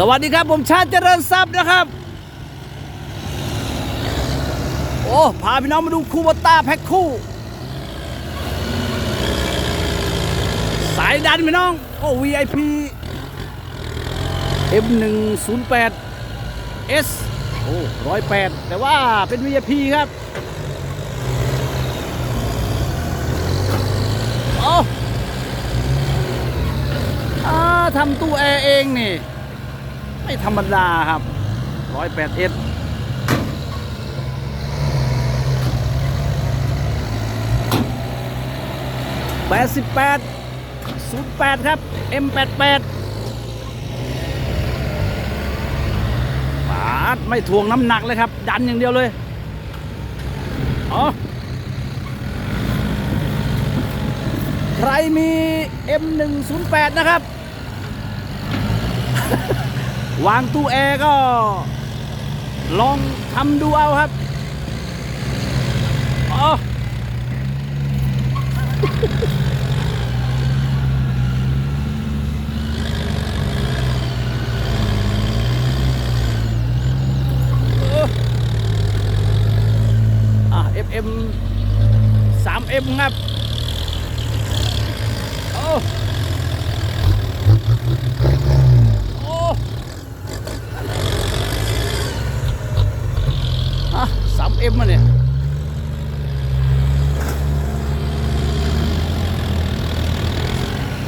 สวัสดีครับ ผมชาติเจริญทรัพย์นะครับ โอ้พาพี่น้องมาดูคูโบต้าแพ็คคู่ สายดันพี่น้อง โอ้ VIP M108 S โอ้ร้อยแปดแต่ว่าเป็น VIP ครับโอ้อทำตู้แอร์เองนี่ ไม่ธรรมดาครับร้อยแปดเอสแปดสิบแปดศูนย์แปดครับ M แปดแปดปาดไม่ทวงน้ำหนักเลยครับ ดันอย่างเดียวเลยอ๋อใครมี M108 นะครับ วางตู้แอร์ก็ ลองทำดูเอาครับอ๋ออะ FM 3M ครับโอ้ โอ้ ฮะสามเอ็มมาเนี่ย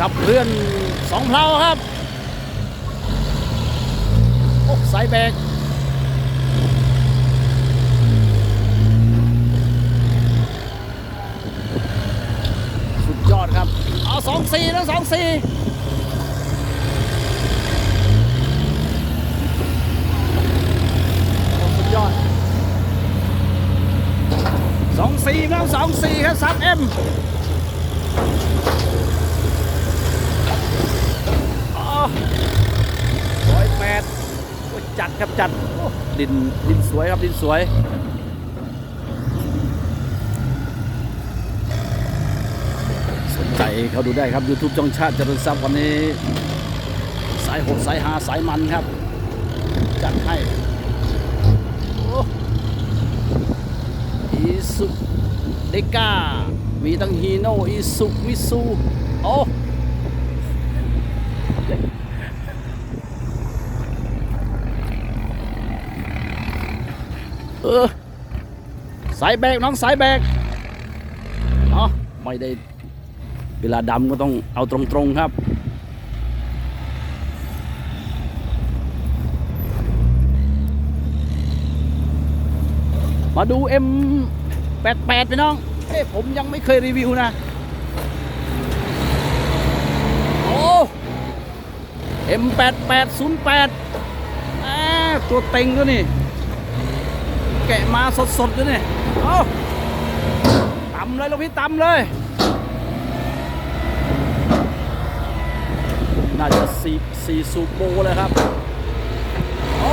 กับเพื่อนสองเพลาครับ โอ้สายแบกสุดยอดครับ เอาสองสี่นะสองสี่ดยอด สองสี่ครับสองสี่ครับสามเอ็มร้อยแปดจัดครับจัดโอ้ดินดินสวยครับดินสวยสนใจเขาดูได้ครับ YouTube จ้องชาติเจริญทรัพย์วันนี้ สายหกสายหาสายมันครับ จัดให้โอ้อีสุ เดก้า มีตั้งฮีโน่อีสุมิซูโอ้เออสายแบกน้องสายแบกเนาะไม่ได้เวลาดำก็ต้องเอาตรงๆครับมาดู M88 ไปน้องเอ้ผมยังไม่เคยรีวิวนะ โอ้ M8808 อ่าตัวเต็งด้วยนี่ แกะมาสดๆด้วยนี่ เอาตำเลยลูกพี่ตำเลย น่าจะสี่สี่สูบโบเลยครับโอ้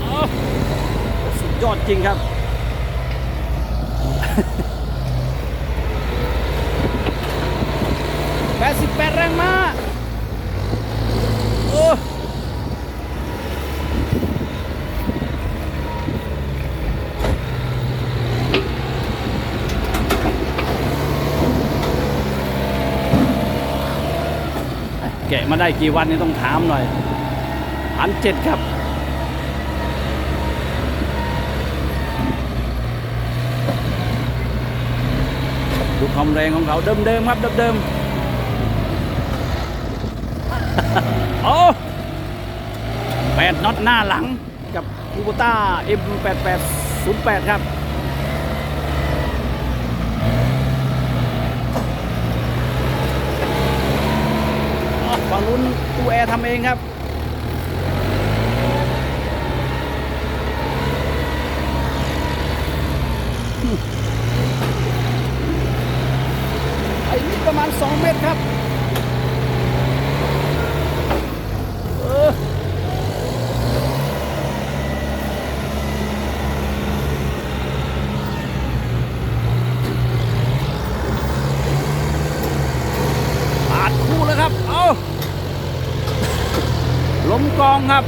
โอ้สุด ยอดจริงครับ แปดสิบแปดแรงมาโอ้แกะมาได้กี่วันนี่ต้องถามหน่อยพันเจ็ดครับ ความแรงของเขาเดิมๆครับเดิมๆโอ้แปดน็อตหน้าหลังกับคูโบต้า M8808 ครับฝั่งนู้นตู้แอร์ทำเองครับ ไอ้นี่ประมาณ 2 เมตรครับ เออปาดค ครับ เอาล้ มกองครับ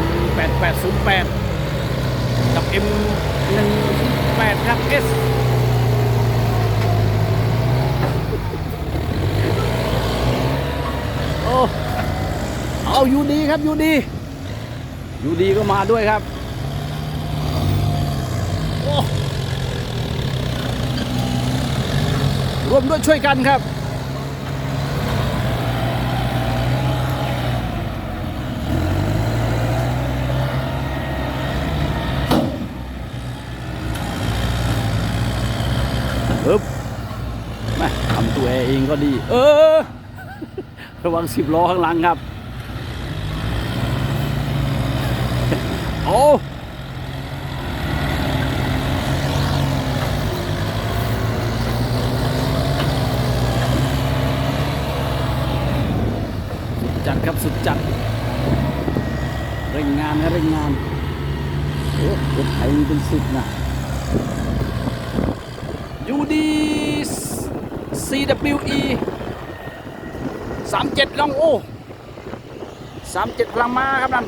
M8808 กับ M18 ครับ S โอ้เอาอยู่ดีครับอยู่ดีอยู่ดีก็มาด้วยครับร่วมด้วยช่วยกันครับ ปึ๊บม่ทำตัวเองก็ดี เออ ระวังสิบล้อข้างหลังครับ โอ้จัดครับสุดจัดเร่งงานนะเร่งงาน โอ้รถไถมีเป็นสิบนะ UD CWE 37 ลองโอ้37พลังมาครับนั่น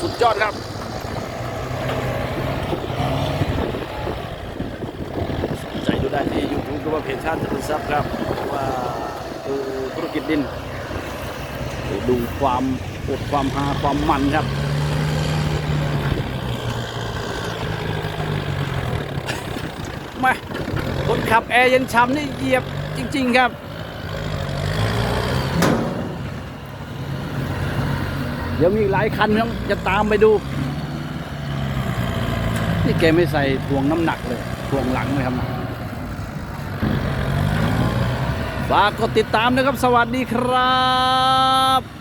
สุดยอดครับสนใจดูได้ที่ YouTube หรือว่าเพจชาติจตุทรัพย์ครับว่าดูธุรกิจดิน ดูความอดความฮาความมันครับ มาคนขับแอร์เย็นช้ำนี่เหยียบจริง ๆ ครับเดี๋ยวมีหลายคันครับจะตามไปดู นี่แกไม่ใส่ทวงน้ำหนักเลยทวงหลังเลยครับนะฝากกดติดตามนะครับ สวัสดีครับ